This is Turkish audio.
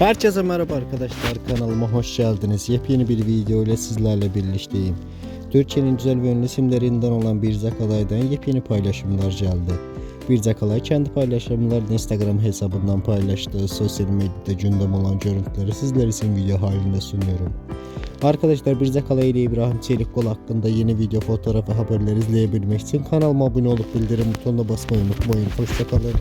Herkese merhaba arkadaşlar kanalıma hoş geldiniz. Yepyeni bir video ile sizlerle birlikteyim. Türkiye'nin güzel ve ünlü isimlerinden olan Birzak Alay'dan yepyeni paylaşımlar geldi. Birzak Alay kendi paylaşımlarını Instagram hesabından paylaştığı sosyal medyada gündem olan görüntüleri sizler için video halinde sunuyorum. Arkadaşlar Birzak Alay ile İbrahim Çelikkol hakkında yeni video fotoğrafı haberleri izleyebilmek için kanalıma abone olup bildirim butonuna basmayı unutmayın. Hoşçakalın.